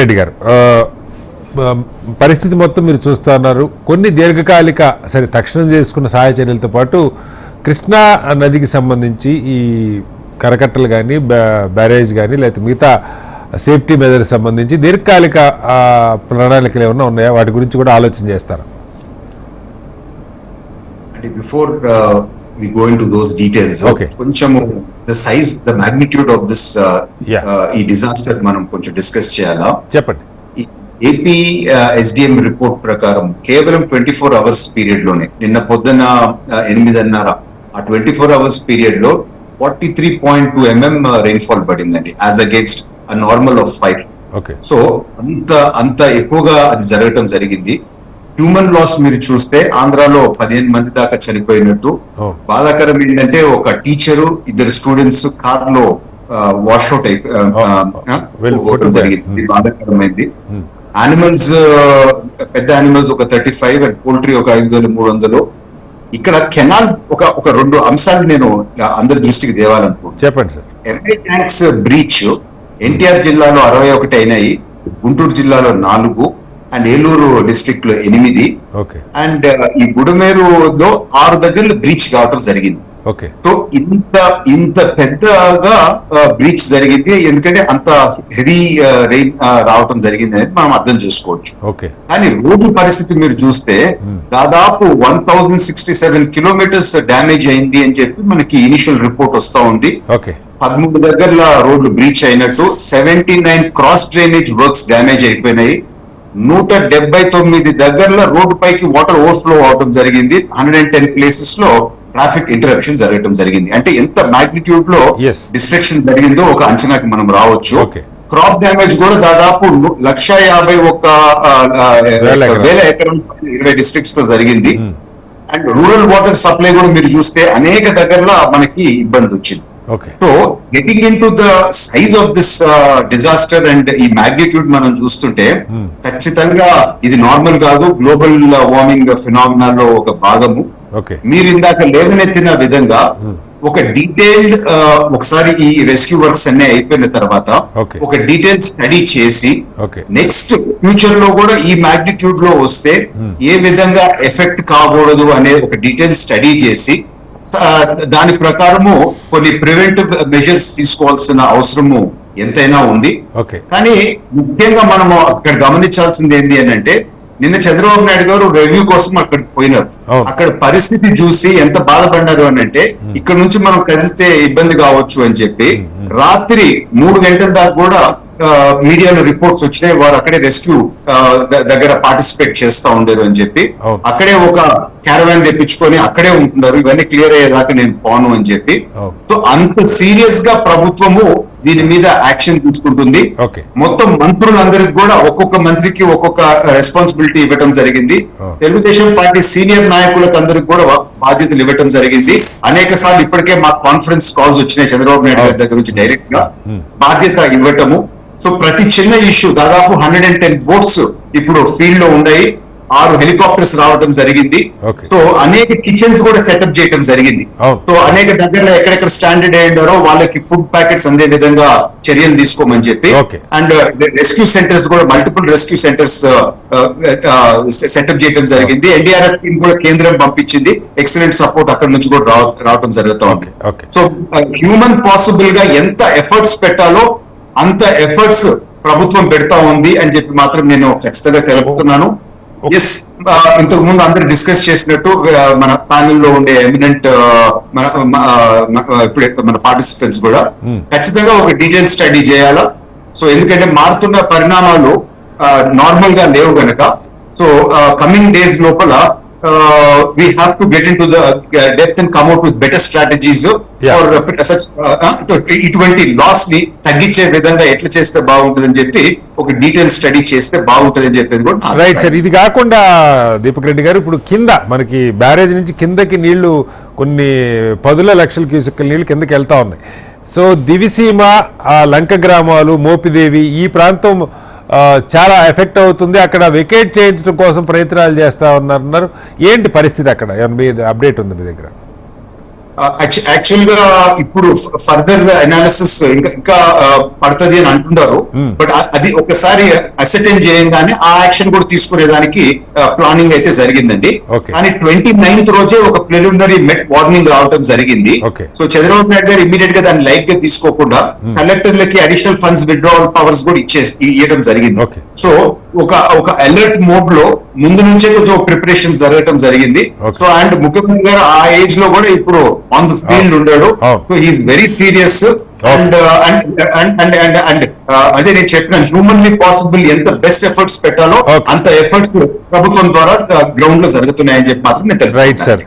రెడ్డి గారు పరిస్థితి మొత్తం మీరు చూస్తూ ఉన్నారు. కొన్ని దీర్ఘకాలిక సరే తక్షణం చేసుకున్న సహాయ చర్యలతో పాటు కృష్ణా నదికి సంబంధించి ఈ కరకట్టలు కానీ బ్యారేజ్ కానీ లేకపోతే మిగతా సేఫ్టీ మెజర్స్ సంబంధించి దీర్ఘకాలిక ప్రణాళికలు ఏమన్నా ఉన్నాయా? వాటి గురించి కూడా ఆలోచన చేస్తారా? అంటే before go in to those details Okay. కొంచెం the size the magnitude of this ఈ డిజాస్టర్ మనం కొంచెం డిస్కస్ చేయాలా? చెప్పండి. ఏపీ ఎస్డిఎం రిపోర్ట్ ప్రకారం కేవలం ట్వంటీ ఫోర్ అవర్స్ పీరియడ్లోనే నిన్న పొద్దున uh, ఎనిమిదిన్నర ఆ ట్వంటీ ఫోర్ అవర్స్ పీరియడ్లో forty three point two mm rainfall పడిందండి as against normal of five okay so అంత అంత ఎక్కువగా అది జరగటం జరిగింది. హ్యూమన్ లాస్ మీరు చూస్తే ఆంధ్రాలో పదిహేను మంది దాకా చనిపోయినట్టు. బాధాకరం ఏంటంటే ఒక టీచరు ఇద్దరు స్టూడెంట్స్ కార్లో వాష్అవుట్. Well, అయిపోవడం జరిగింది. బాధాకరమైంది. యానిమల్స్ పెద్ద యానిమల్స్ ఒక థర్టీ ఫైవ్ అండ్ పోల్ట్రీ ఒక ఐదు వేల మూడు వందలు. ఇక్కడ కెనాల్ ఒక ఒక రెండు అంశాలు నేను అందరి దృష్టికి తేవాలనుకుంటున్నాను చెప్పండి sir. MI tanks breach NTR జిల్లాలో అరవై ఒకటి అయినాయి గుంటూరు జిల్లాలో నాలుగు అండ్ ఏలూరు డిస్ట్రిక్ట్లో ఎనిమిది. ఓకే. అండ్ ఈ బుడమేరులో ఆరు దగ్గరలో బ్రీచ్ కావటం జరిగింది. ఓకే. సో ఇంత ఇంత పెద్దగా బ్రీచ్ జరిగింది. ఎందుకంటే అంత హెవీ రెయిన్ రావటం జరిగింది అనేది మనం అర్థం చేసుకోవచ్చు. ఓకే. కానీ రోడ్డు పరిస్థితి మీరు చూస్తే దాదాపు one thousand sixty seven kilometres damage అయింది అని చెప్పి మనకి ఇనిషియల్ రిపోర్ట్ వస్తా ఉంది. ఓకే. పదమూడు దగ్గరల రోడ్లు బ్రీచ్ అయినట్టు seventy nine cross drainage works damage అయిపోయినాయి. నూట డెబ్బై తొమ్మిది దగ్గరల రోడ్డు పైకి వాటర్ ఓవర్ఫ్లో అవడం జరిగింది హండ్రెడ్ అండ్ టెన్ ప్లేసెస్లో ట్రాఫిక్ ఇంటరప్షన్ జరగడం జరిగింది అంటే ఎంత మాగ్నిట్యూడ్లో. డిస్ట్రక్షన్ జరిగిందో ఒక అంచనాకి మనం రావచ్చు. క్రాప్ డ్యామేజ్ కూడా దాదాపు లక్ష యాభై ఒక్క. వేల ఎకరం ఇరవై డిస్ట్రిక్ట్స్లో జరిగింది అండ్ రూరల్ వాటర్ సప్లై కూడా మీరు చూస్తే అనేక దగ్గరలో మనకి ఇబ్బంది వచ్చింది okay so getting in to the size of this disaster and ఈ మాగ్నిట్యూడ్ మనం చూస్తుంటే ఖచ్చితంగా ఇది నార్మల్ కాదు గ్లోబల్ వార్మింగ్ ఫినామినాలో ఒక భాగము. మీరు ఇందాక లేవనెత్తిన విధంగా ఒక డీటెయిల్డ్ ఒకసారి ఈ రెస్క్యూ వర్క్స్ అన్ని అయిపోయిన తర్వాత. ఒక డీటెయిల్ స్టడీ చేసి నెక్స్ట్ ఫ్యూచర్లో కూడా ఈ మాగ్నిట్యూడ్లో వస్తే ఏ విధంగా ఎఫెక్ట్ కాకూడదు అనే ఒక డీటెయిల్ స్టడీ చేసి దాని ప్రకారము కొన్ని ప్రివెంటివ్ మెజర్స్ తీసుకోవాల్సిన అవసరము ఎంతైనా ఉంది. కానీ ముఖ్యంగా మనము అక్కడ గమనించాల్సింది ఏంటి అని అంటే నిన్న చంద్రబాబు నాయుడు గారు రివ్యూ కోసం అక్కడికి పోయినారు. అక్కడ పరిస్థితి చూసి ఎంత బాధపడ్డారు అని అంటే ఇక్కడ నుంచి మనం కదిలితే ఇబ్బంది కావచ్చు అని చెప్పి రాత్రి మూడు గంటల దాకా కూడా మీడియాలో రిపోర్ట్స్ వచ్చినాయి వారు అక్కడే రెస్క్యూ దగ్గర పార్టిసిపేట్ చేస్తా ఉండేది అని చెప్పి. అక్కడే ఒక క్యారవాన్ తెప్పించుకొని అక్కడే ఉంటున్నారు ఇవన్నీ క్లియర్ అయ్యేదాకా నేను పోను అని చెప్పి. సో అంత సీరియస్గా ప్రభుత్వము దీని మీద యాక్షన్ తీసుకుంటుంది. మొత్తం మంత్రులందరికి కూడా ఒక్కొక్క మంత్రికి ఒక్కొక్క రెస్పాన్సిబిలిటీ ఇవ్వటం జరిగింది. తెలుగుదేశం పార్టీ సీనియర్ నాయకులకు అందరికి కూడా బాధ్యతలు ఇవ్వటం జరిగింది. అనేక సార్లు ఇప్పటికే మా కాన్ఫరెన్స్ కాల్స్ వచ్చినాయి చంద్రబాబు నాయుడు గారి దగ్గర నుంచి డైరెక్ట్గా బాధ్యత ఇవ్వటము సో ప్రతి చిన్న ఇష్యూ దాదాపు హండ్రెడ్ అండ్ టెన్ బోట్స్ ఇప్పుడు ఫీల్డ్లో ఉన్నాయి ఆరు హెలికాప్టర్స్ రావడం జరిగింది. సో అనేక కిచెన్స్ కూడా సెటప్ చేయడం జరిగింది. సో అనేక దగ్గరలో ఎక్కడెక్కడ స్టాండర్డ్ అయ్యారో వాళ్ళకి ఫుడ్ ప్యాకెట్స్ అందే విధంగా చర్యలు తీసుకోమని చెప్పి. అండ్ రెస్క్యూ సెంటర్స్ కూడా మల్టిపుల్ రెస్క్యూ సెంటర్స్ సెటప్ చేయడం జరిగింది ఎన్డీఆర్ఎఫ్ టీమ్ కూడా కేంద్రం పంపించింది ఎక్సలెంట్ సపోర్ట్ అక్కడ నుంచి కూడా రావ- రావడం జరుగుతూ ఉంది Okay, okay. సో హ్యూమన్ పాసిబుల్గా ఎంత ఎఫర్ట్స్ పెట్టాలో అంత ఎఫర్ట్స్ ప్రభుత్వం పెడతా ఉంది అని చెప్పి మాత్రం నేను ఖచ్చితంగా తెలుపుతున్నాను. ఎస్ ఇంతకు ముందు అందరు డిస్కస్ చేసినట్టు మన ప్యానెల్లో ఉండే ఎమినెంట్ మన మన పార్టిసిపెంట్స్ కూడా ఖచ్చితంగా ఒక డీటెయిల్ స్టడీ చేయాలా? సో ఎందుకంటే మారుతున్న పరిణామాలు నార్మల్గా లేవు గనక సో కమింగ్ డేస్ లోపల we have to get into the depth and come out with better strategies Yeah. ఇటువంటి లాస్ని తగ్గించే విధంగా ఎట్లా చేస్తే బాగుంటుందని చెప్పి ఒక డీటెయిల్ స్టడీ చేస్తే బాగుంటుందని చెప్పేది కూడా రైట్ సార్. ఇది కాకుండా దీపక్ రెడ్డి గారు ఇప్పుడు కింద మనకి బ్యారేజ్ నుంచి కిందకి నీళ్ళు కొన్ని పదుల లక్షల క్యూసెక్కుల నీళ్ళు కిందకి వెళ్తా ఉన్నాయి సో దివిసీమ ఆ లంక గ్రామాలు మోపిదేవి ఈ ప్రాంతం చాలా ఎఫెక్ట్ అవుతుంది. అక్కడ వెకేట్ చేయించడం కోసం ప్రయత్నాలు చేస్తా ఉన్నారు ఏంటి పరిస్థితి అక్కడ? ఏమన్నా మీ అప్డేట్ ఉంది మీ దగ్గర? యాక్చువల్గా ఇప్పుడు ఫర్దర్ అనాలిసిస్ ఇంకా ఇంకా పడుతుంది అని అంటున్నారు బట్ అది ఒకసారి అసెటైన్ చేయంగానే ఆ యాక్షన్ కూడా తీసుకునేదానికి ప్లానింగ్ అయితే జరిగిందండి. కానీ ట్వంటీ నైన్త్ రోజే ఒక ప్రిలిమినరీ మెట్ వార్నింగ్ రావడం జరిగింది. సో చంద్రబాబు నాయుడు గారు ఇమీడియట్గా దాన్ని లైట్గా తీసుకోకుండా కలెక్టర్లకి అడిషనల్ ఫండ్స్ విత్డ్రావల్ పవర్స్ కూడా ఇచ్చే ఇవ్వడం జరిగింది. సో ఒక ఒక అలర్ట్ మోడ్లో ముందు నుంచే కొంచెం ప్రిపరేషన్ జరగటం జరిగింది. సో అండ్ ముఖ్యమంత్రి గారు ఆ ఏజ్లో కూడా ఇప్పుడు ఆన్ ద ఫీల్డ్ ఉండాడు. So he's very serious and and and and and అదే నేను చెప్పిన హ్యూమన్లీ పాసిబుల్ ఎంత బెస్ట్ ఎఫర్ట్స్ పెట్టాలో. అంత ఎఫర్ట్స్ ప్రభుత్వం ద్వారా గ్రౌండ్లో జరుగుతున్నాయని చెప్పి మాత్రం నేను రైట్. సార్